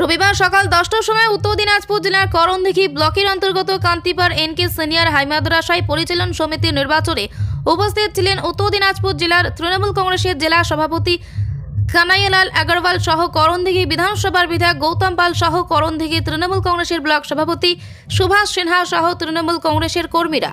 রবিবার সকাল দশটার সময় উত্তর দিনাজপুর জেলার করণদিঘি ব্লকের অন্তর্গত কান্তিপাড় এনকে সিনিয়র হাই মাদ্রাসায় পরিচালন সমিতির নির্বাচনে উপস্থিত ছিলেন উত্তর দিনাজপুর জেলার তৃণমূল কংগ্রেসের জেলা সভাপতি কানাইয়ালাল আগরওয়াল সহ করণদিঘি বিধানসভার বিধায়ক গৌতম পাল সহ করণদিঘি তৃণমূল কংগ্রেসের ব্লক সভাপতি সুভাষ সিনহা সহ তৃণমূল কংগ্রেসের কর্মীরা।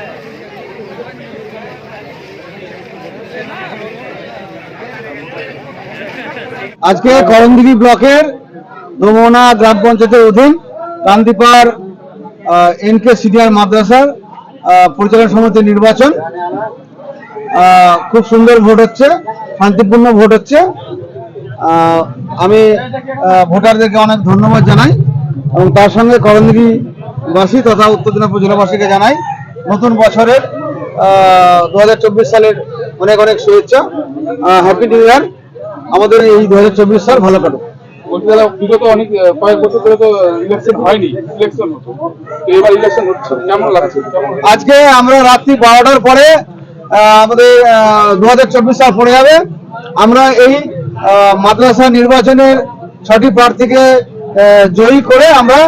আজকে করণদিঘি ব্লকের দমনা গ্রাম পঞ্চায়েতের অধীন কান্দিপাড় এনকে সিনিয়র মাদ্রাসার পরিচালনা সমিতির নির্বাচন। খুব সুন্দর ভোট হচ্ছে, শান্তিপূর্ণ ভোট হচ্ছে। আমি ভোটারদেরকে অনেক ধন্যবাদ জানাই এবং তার সঙ্গে করণদিঘিবাসী তথা উত্তর দিনাজপুর জেলাবাসীকে জানাই নতুন বছরের দু হাজার চব্বিশ সালের অনেক অনেক শুভেচ্ছা। হ্যাপি নিউ ইয়ার আমাদের এই দু হাজার চব্বিশ সাল ভালো কাটুক। বলতে বিগত অনেক কয়েক বছর ধরে তো ইলেকশন হয়নি ইলেকশন হতো। তো এবার ইলেকশন হচ্ছে। কেমন লাগছে? আজকে আমরা রাত্রি বারোটার পরে আমাদের দু হাজার চব্বিশ সাল পড়ে যাবে। আমরা এই মাদ্রাসা নির্বাচনের ছটি প্রার্থীকে জয়ী করে আমরা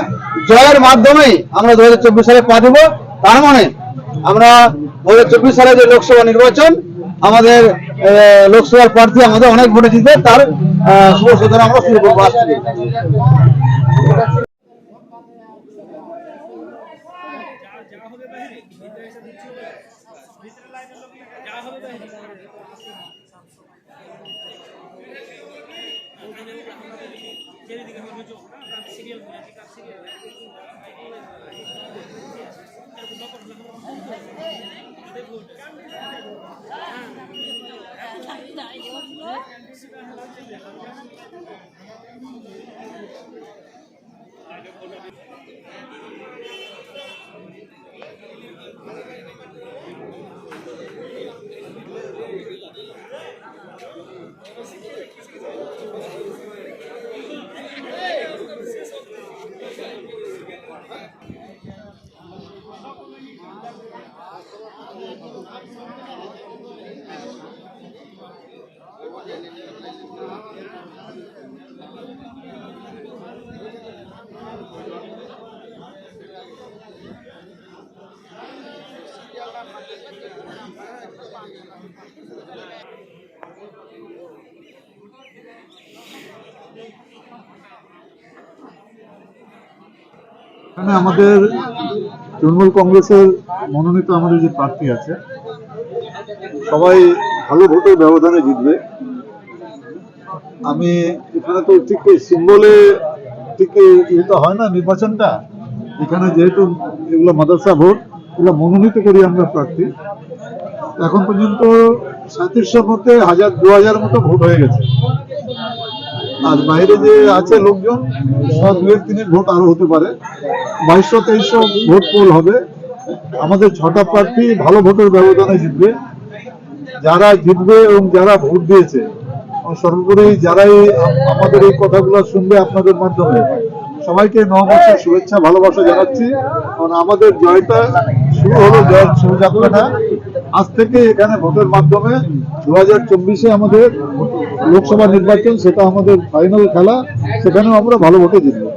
জয়ের মাধ্যমে আমরা দু হাজার চব্বিশ সালে পা দেবো। তার মানে আমরা দু চব্বিশ সালে যে লোকসভা নির্বাচন আমাদের লোকসভার প্রার্থী আমাদের অনেক ভোটে জিতবে তার শুভ আমরা শুরু করব আজ থেকে হলো এখানে আমাদের তৃণমূল কংগ্রেসের মনোনীত আমাদের যে প্রার্থী আছে, সবাই ভালো ভোটের ব্যবধানে জিতবে। আমি এখানে তো ঠিক সিম্বলে ঠিক হয় না, নির্বাচনটা? এখানে যেহেতু এগুলো মাদ্রাসা ভোট এগুলো মনোনীত করি আমরা প্রার্থী। এখন পর্যন্ত সাঁত্রিশশোর মধ্যে হাজার, দু হাজার মতো ভোট হয়ে গেছে। আর বাইরে যে আছে লোকজন দুয়ের তিনের ভোট আরও হতে পারে। বাইশশো, তেইশশো ভোট পোল হবে। আমাদের ছটা প্রার্থী ভালো ভোটের ব্যবধানে জিতবে। যারা জিতবে এবং যারা ভোট দিয়েছে সর্বোপরি যারাই আমাদের এই কথাগুলো শুনবে আপনাদের মাধ্যমে। সবাইকে নববর্ষের শুভেচ্ছা, ভালোবাসা জানাচ্ছি। কারণ আমাদের জয়টা শুরু হলো জল শুভযাত্রাটা আজ থেকে এখানে ভোটের মাধ্যমে দু হাজার চব্বিশে আমাদের লোকসভা নির্বাচন, সেটা আমাদের ফাইনাল খেলা, সেখানেও আমরা ভালো ভোটে জিতবো।